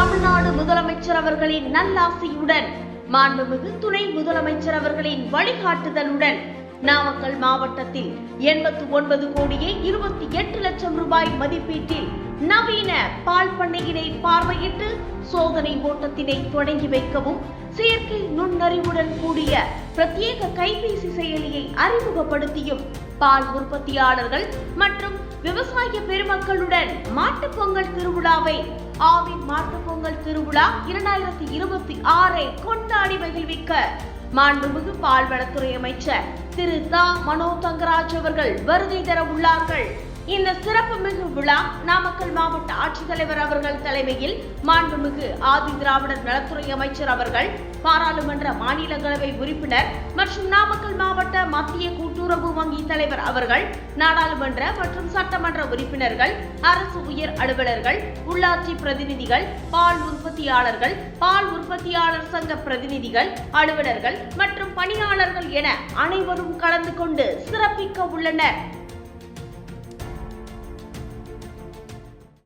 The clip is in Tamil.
தமிழ்நாடு முதலமைச்சர் அவர்களின் நல்லாசியுடன் மாண்புமிகு துணை முதலமைச்சர் அவர்களின் வழிகாட்டுதலுடன் நாமக்கல் மாவட்டத்தில் எண்பத்தி ஒன்பது கோடியே இருபத்தி எட்டு லட்சம் ரூபாய் மதிப்பீட்டில் நவீன பால் பண்ணையினை பார்வையிட்டு சோதனை ஓட்டத்தினை தொடங்கி வைக்கவும் செயற்கை நுண்ணறிவுடன் கூடிய பிரத்யேக கைபேசி செயலியை அறிமுகப்படுத்தியும் பால் உற்பத்தியாளர்கள் மற்றும் விவசாய பெருமக்களுடன் மாட்டுப் பொங்கல் திருவிழாவை ஆவின் மாட்டுப்பொங்கல் திருவிழா இரண்டாயிரத்தி இருபத்தி ஆறை கொண்டாடி மகிழ்விக்க மாண்புமிகு பால்வளத்துறை அமைச்சர் திரு தா. மனோ தங்கராஜ் அவர்கள் வருகை தர உள்ளார்கள். இந்த சிறப்பு மிகு விழா நாமக்கல் மாவட்ட ஆட்சித்தலைவர் அவர்கள் தலைமையில் மாண்புமிகு ஆதி திராவிடர் நலத்துறை அமைச்சர் அவர்கள் பாராளுமன்ற மாநிலங்களவை உறுப்பினர் மற்றும் நாமக்கல் மாவட்ட மத்திய கூட்டுறவு வங்கி தலைவர் அவர்கள் நாடாளுமன்ற மற்றும் சட்டமன்ற உறுப்பினர்கள் அரசு உயர் அலுவலர்கள் உள்ளாட்சி பிரதிநிதிகள் பால் உற்பத்தியாளர்கள் பால் உற்பத்தியாளர் சங்க பிரதிநிதிகள் அலுவலர்கள் மற்றும் பணியாளர்கள் என அனைவரும் கலந்து கொண்டு சிறப்பிக்க உள்ளனர்.